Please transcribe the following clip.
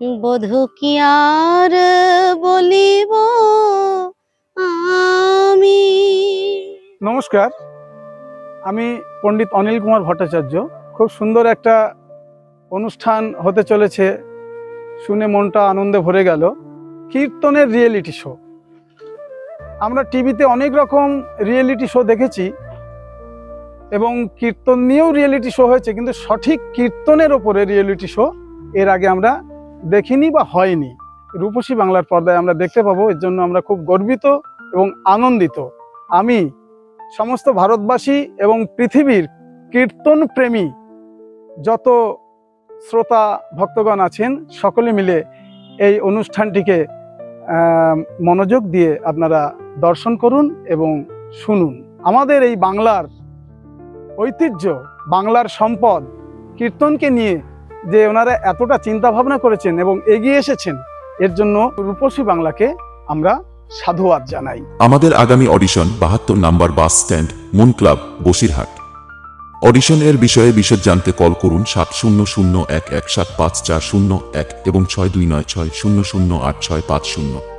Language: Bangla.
বধু কি আর বলিব আমি? নমস্কার, আমি পণ্ডিত অনিল কুমার ভট্টাচার্য। খুব সুন্দর একটা অনুষ্ঠান হতে চলেছে, শুনে মনটা আনন্দে ভরে গেল। কীর্তনের রিয়েলিটি শো আমরা টিভিতে অনেক রকম রিয়েলিটি শো দেখেছি এবং কীর্তন নিয়েও রিয়েলিটি শো হয়েছে, কিন্তু সঠিক কীর্তনের ওপরে রিয়েলিটি শো এর আগে আমরা দেখিনি বা হয়নি। রূপসী বাংলার পর্দায় আমরা দেখতে পাবো, এর জন্য আমরা খুব গর্বিত এবং আনন্দিত। আমি সমস্ত ভারতবাসী এবং পৃথিবীর কীর্তন প্রেমী যত শ্রোতা ভক্তগণ আছেন, সকলে মিলে এই অনুষ্ঠানটিকে মনোযোগ দিয়ে আপনারা দর্শন করুন এবং শুনুন। আমাদের এই বাংলার ঐতিহ্য, বাংলার সম্পদ, কীর্তনকে নিয়ে যে ওনারা এতটা চিন্তা ভাবনা করেছেন এবং এগিয়ে এসেছেন, এর জন্য রূপসী বাংলাকে আমরা সাধুবাদ জানাই। আমাদের আগামী অডিশন বাহাত্তর number bus stand, moon club, Basirhat. অডিশনের বিষয়ে বিশদ জানতে কল করুন সাত শূন্য শূন্য এক এক সাত পাঁচ চার শূন্য এক এবং ছয় দুই নয় ছয় শূন্য শূন্য আট ছয় পাঁচ শূন্য।